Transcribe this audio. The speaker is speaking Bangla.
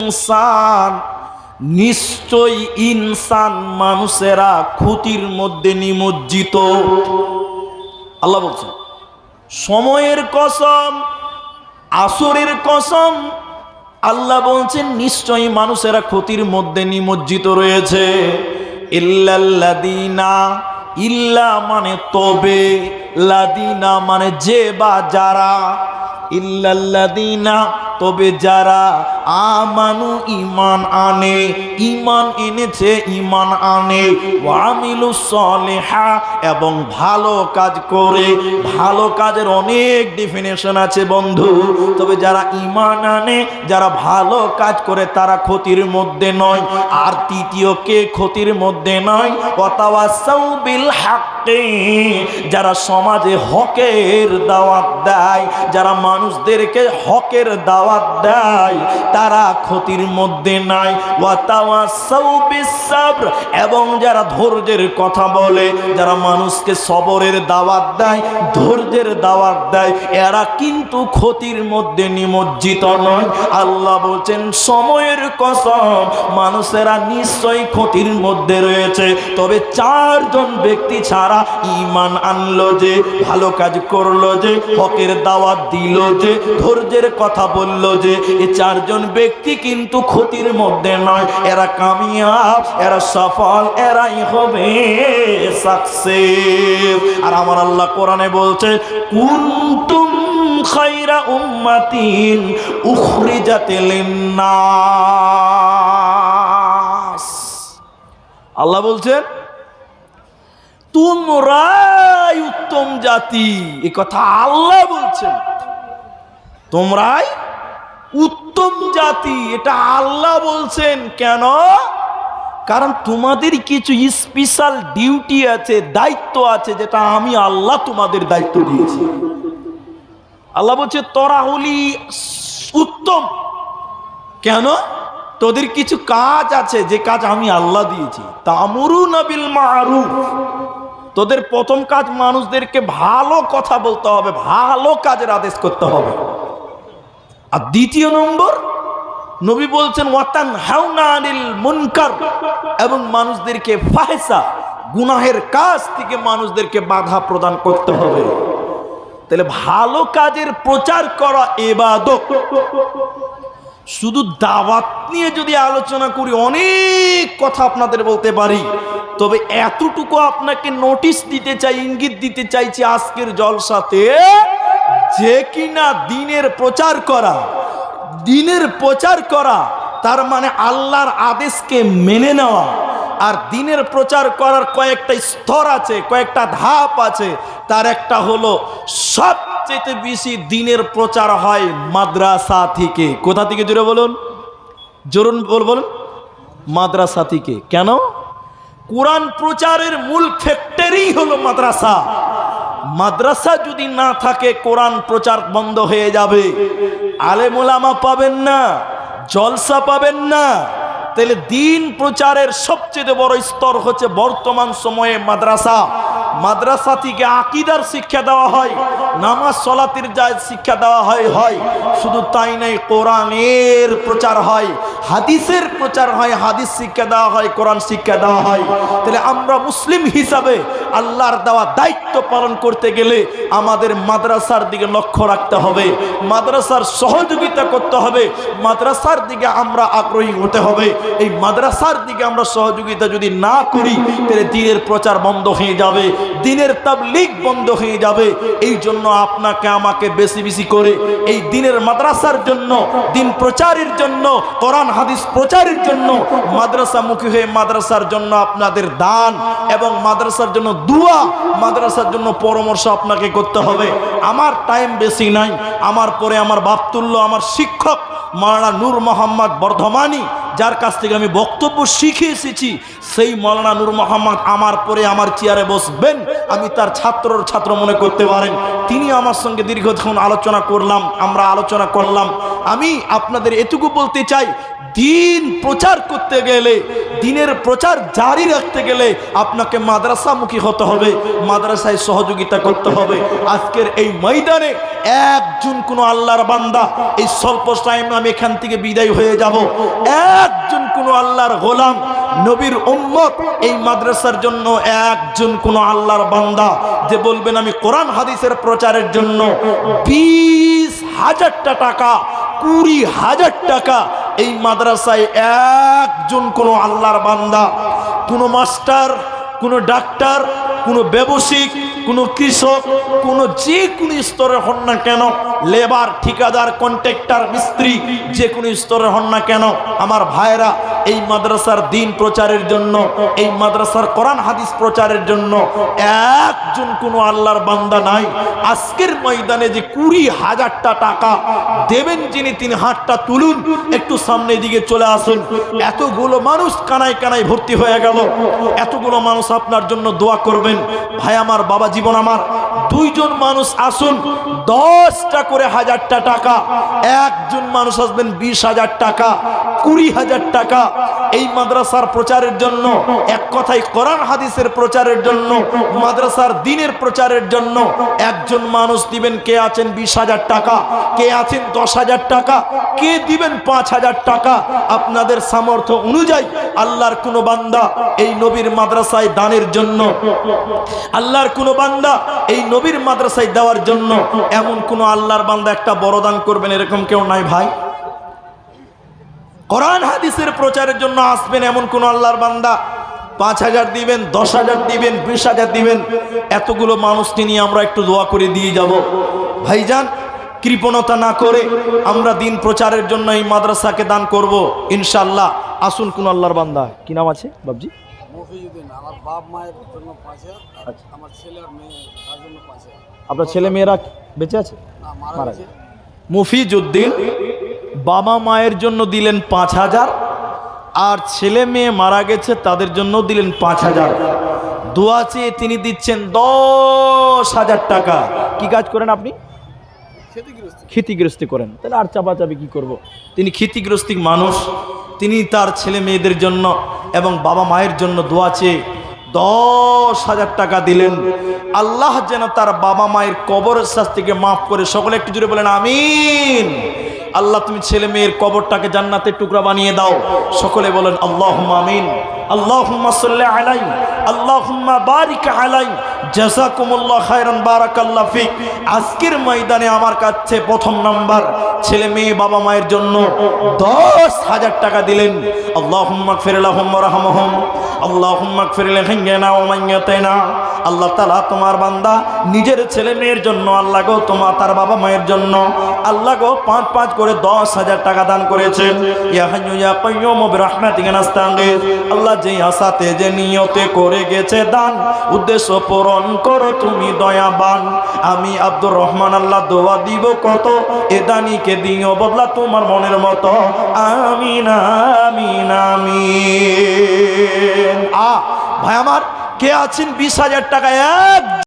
ইনসান নিশ্চয় ইনসান মানুষেরা ক্ষতির মধ্যে নিমজ্জিত। আল্লাহ বলছেন, সময়ের কসম, আসরের কসম, আল্লাহ বলছেন, নিশ্চয়ই মানুষেরা ক্ষতির মধ্যে নিমজ্জিত রয়েছে। ইল্লাল্লাদিনা ইল্লা মানে তবে লাদিনা মানে যে বা যারা। ইল্লাল্লাদিনা তবে যারা আমানু ইমান আনে ইমান এনেছে ইমান আনে ওয়ামিলু সলেহা, এবং ভালো কাজ করে, ভালো কাজের অনেক ডেফিনেশন আছে বন্ধু। তবে যারা ইমান আনে, যারা ভালো কাজ করে, তারা ক্ষতির মধ্যে নয়। আর তৃতীয় কে ক্ষতির মধ্যে নয়? অতাওয়াসাউ বিল হাক্কে, যারা সমাজে হকের দাওয়াত দেয়, যারা মানুষদেরকে হকের দাওয়াত দেয়, তারা ক্ষতির মধ্যে নাই। এবং যারা ধৈর্যের কথা বলে, যারা মানুষকে সবরের দাওয়াত দেয়, ধৈর্যের দাওয়াত দেয়, এরা কিন্তু ক্ষতির মধ্যে নিমজ্জিত নয়। আল্লাহ বলছেন, সময়ের কসম, মানুষেরা নিশ্চয়ই ক্ষতির মধ্যে রয়েছে। তবে চারজন ব্যক্তি ছাড়া ইমান আনলো যে, ভালো কাজ করল যে, হকের দাওয়াত দিল যে, ধৈর্যের কথা বলল যে এই চারজন ব্যক্তি কিন্তু ক্ষতির মধ্যে নয়। এরা কামিয়াব, এরা সফল, এরাই হবে সাকসেস আর আমার আল্লাহ কোরআনে বলছে, কুন্তুম খাইরা উম্মাতিন উখরিজাত লিন্নাস। আল্লাহ বলছেন তোমরাই উত্তম জাতি। এ কথা আল্লাহ বলছেন। তোমরাই উত্তম জাতি, এটা আল্লাহ বলছেন। কেন? কারণ তোমাদের কিছু স্পেশাল ডিউটি আছে, দায়িত্ব আছে, যেটা আমি আল্লাহ তোমাদের দায়িত্ব দিয়েছি। আল্লাহ বলছে, তোরা হলি উত্তম। কেন? তোদের কিছু কাজ আছে, যে কাজ আমি আল্লাহ দিয়েছি। তামরু নবিল মারুফ। তোদের প্রথম কাজ মানুষদেরকে ভালো কথা বলতে হবে, ভালো কাজের আদেশ করতে হবে। আর দ্বিতীয় নম্বর, নবী বলছেন ওয়াতান হাউনা আনিল মুনকার এবং মানুষদেরকে ফাহেসা গুনাহের কাজ থেকে মানুষদেরকে বাধা প্রদান করতে হবে। তাহলে ভালো কাজের প্রচার করা এবাদত। শুধু দাওয়াত নিয়ে যদি আলোচনা করি, অনেক কথা আপনাদের বলতে পারি। তবে এতটুকু আপনাকে নোটিশ দিতে চাই, ইঙ্গিত দিতে চাইছি আজকের জলসাতে। যে কিনা দিনের প্রচার করা, দিনের প্রচার করা, তার মানে আল্লাহর আদেশকে মেনে নেওয়া। আর দিনের প্রচার করার কয়েকটা স্তর আছে, কয়েকটা ধাপ আছে। তার একটা হলো, সবচেয়ে বেশি দিনের প্রচার হয় মাদ্রাসা থেকে। কোথা থেকে জুড়ে বলুন? জরুন বল বলুন। মাদ্রাসা থেকে। কেন? কোরআন প্রচারের মূল ফ্যাক্টরি হলো মাদ্রাসা। মাদ্রাসা যদি না থাকে, কোরআন প্রচার বন্ধ হয়ে যাবে। আলেমুলামা পাবেন না, জলসা পাবেন না। তাহলে দিন প্রচারের সবচেয়ে বড় স্তর হচ্ছে বর্তমান সময়ে মাদ্রাসা। মাদ্রাসা থেকে আকিদার শিক্ষা দেওয়া হয়, নামাজ, সলাতির যা শিক্ষা দেওয়া হয় হয়। শুধু তাই নাই কোরআনের প্রচার হয়, হাদিসের প্রচার হয়, হাদিস শিক্ষা দেওয়া হয়, কোরআন শিক্ষা দেওয়া হয়। তাহলে আমরা মুসলিম হিসাবে আল্লাহর দেওয়া দায়িত্ব পালন করতে গেলে আমাদের মাদ্রাসার দিকে লক্ষ্য রাখতে হবে, মাদ্রাসার সহযোগিতা করতে হবে, মাদ্রাসার দিকে আমরা আগ্রহী হতে হবে। এই মাদ্রাসার দিকে আমরা সহযোগিতা যদি না করি, তাহলে দিনের প্রচার বন্ধ হয়ে যাবে। দিনের তাবলিগ বন্ধ হয়ে যাবে। এই জন্য আপনাকে আমাকে বেশি বেশি করে এই দিনের মাদ্রাসার জন্য, দিন প্রচারের জন্য, কোরআন, হাদিস প্রচারের জন্য, মাদ্রাসামুখী হয়ে মাদ্রাসার জন্য আপনাদের দান এবং মাদ্রাসার জন্য দুয়া, মাদ্রাসার জন্য পরামর্শ আপনাকে করতে হবে। আমার টাইম বেশি নাই। আমার পরে আমার বাপতুল্য, আমার শিক্ষক মাওলানা নূর মোহাম্মদ বর্ধমানী যার কাছ থেকে আমি বক্তব্য শিখে এসেছি, সেই মৌলানা নূর মোহাম্মদ আমার পরে আমার চেয়ারে বসবেন, আমি তার ছাত্রর ছাত্র মনে করতে পারেন। তিনি আমার সঙ্গে দীর্ঘক্ষণ আলোচনা করলাম, আমরা আলোচনা করলাম। আমি আপনাদের এটুকু বলতে চাই, দিন প্রচার করতে গেলে, দিনের প্রচার জারি রাখতে গেলে আপনাকে মাদ্রাসামুখী হতে হবে, মাদ্রাসায় সহযোগিতা করতে হবে। আজকের এই ময়দানে একজন কোনো আল্লাহর বান্দা, এই স্বল্প টাইম আমি এখান থেকে বিদায় হয়ে যাব। একজন কোনো আল্লাহর গোলাম, নবীর উম্মত, এই মাদ্রাসার জন্য একজন কোনো আল্লাহর বান্দা। যে বলবেন, আমি কোরআন হাদিসের প্রচারের জন্য বিশ হাজারটা টাকা, কুড়ি হাজার টাকা এই মাদ্রাসায় একজন কোনো আল্লাহর বান্দা, কোনো মাস্টার, কোনো ডাক্তার, কোনো ব্যবসায়িক কোনো কৃষক, কোনো যে কোনো স্তরে হন না কেন লেবার ঠিকাদার কন্ট্রাক্টর মিস্ত্রি যে কোনো স্তরে হন না কেন, আমার ভাইরা এই মাদ্রাসার দিন প্রচারের জন্য, এই মাদ্রাসার কোরআন হাদিস প্রচারের জন্য একজন কোনো আল্লাহর বান্দা নাই। আজকের ময়দানে যে কুড়ি হাজারটা টাকা দেবেন যিনি, তিনি হাতটা তুলুন, একটু সামনের দিকে চলে আসুন। এতগুলো মানুষ কানায় কানায় ভর্তি হয়ে গেল। এতগুলো মানুষ আপনার জন্য দোয়া করবেন। ভাই, আমার বাবা জীবন আমার। দুইজন মানুষ আসুন, দশটা করে হাজারটা টাকা। একজন মানুষ আসবেন বিশ হাজার টাকা, কুড়ি হাজার টাকা। এই মাদ্রাসার প্রচারের জন্য, এক কথায় কোরআন হাদিসের প্রচারের জন্য, মাদ্রাসার দিনের প্রচারের জন্য একজন মানুষ দিবেন, কে আছেন বিশ হাজার টাকা, কে আছেন দশ হাজার টাকা, কে দিবেন পাঁচ হাজার টাকা? আপনাদের সামর্থ্য অনুযায়ী আল্লাহর কোনো বান্দা এই নবীর মাদ্রাসায় দানের জন্য, আল্লাহর কোনো বান্দা এই নবীর মাদ্রাসায় দেওয়ার জন্য এমন কোনো আল্লাহর বান্দা একটা বড় দান করবেন এরকম কেউ নাই ভাই? কোরআন হাদিসের প্রচারের জন্য আসবেন এমন কোন আল্লাহর বান্দা? পাঁচ হাজার দিবেন দশ হাজার দিবেন বিশ হাজার দিবেন। এতগুলো মানুষকে নিয়ে আমরা একটু দোয়া করে দিয়ে যাব। ভাইজান কৃপণতা না করে আমরা দিন প্রচারের জন্য এই মাদ্রাসাকে দান করব ইনশাল্লাহ আসুন কোন আল্লাহর বান্দা। কি নাম আছে বাবজি আমার বাপ মায়ের জন্য পাঁচ হাজার আর আচ্ছা। আমার ছেলে জন্য আপনার ছেলে মেয়েরা বেঁচে আছে? না মারা মারা গেছে। মুফিজউদ্দিন বাবা মায়ের জন্য দিলেন পাঁচ হাজার আর ছেলে মেয়ে মারা গেছে তাদের জন্য দিলেন পাঁচ হাজার। দোয়া চেয়ে তিনি দিচ্ছেন দশ হাজার টাকা। কি কাজ করেন আপনি? ক্ষতিগ্রস্ত। ক্ষতিগ্রস্তি করেন। তাহলে আর চাপাচাপি কি করব। তিনি ক্ষতিগ্রস্তিক মানুষ তিনি তার ছেলে মেয়েদের জন্য এবং বাবা মায়ের জন্য দোয়া চেয়ে দশ হাজার টাকা দিলেন। আল্লাহ যেন তার বাবা মায়ের কবরের শাস্তিকে মাফ করে। সকলে একটু জুড়ে বলেন আমিন। আল্লাহ, তুমি ছেলে মেয়ের কবরটাকে জান্নাতের টুকরা বানিয়ে দাও। সকলে বলেন আল্লাহ আমিন। সাল্লি আলাই আল্লাহুম্মা বারিক আলাই জাযাকুমুল্লাহ খায়রান বারাকাল্লাহ ফিক। আজকের ময়দানে আমার কাছে প্রথম নাম্বার। ছেলে মেয়ে, বাবা মায়ের জন্য দশ হাজার টাকা দিলেন। আল্লাহুম্মা ফিরলাহুম রাহমাহুম। আল্লাহুম্মা ফিরলাহিনা ওয়া মাইয়াতাইনা আল্লাহ তাআলা তোমার বান্দা নিজের ছেলে মেয়ের জন্য, আল্লাহ গো তোমার তার বাবা মায়ের জন্য। আল্লাহ গো পাঁচ পাঁচ করে দশ হাজার টাকা দান করেছেন আল্লাহ যে আশাতে যে নিয়তে করে গেছে দান, উদ্দেশ্য পূরণ করো তুমি দয়াবান। আমি আব্দুর রহমান, আল্লাহ দোয়া দিব কত, এ দানিকে দিও বদলা তোমার মনের মতো। আমিন আমিন আমিন। আ, ভাই আমার, কে আছেন বিশ হাজার টাকা এক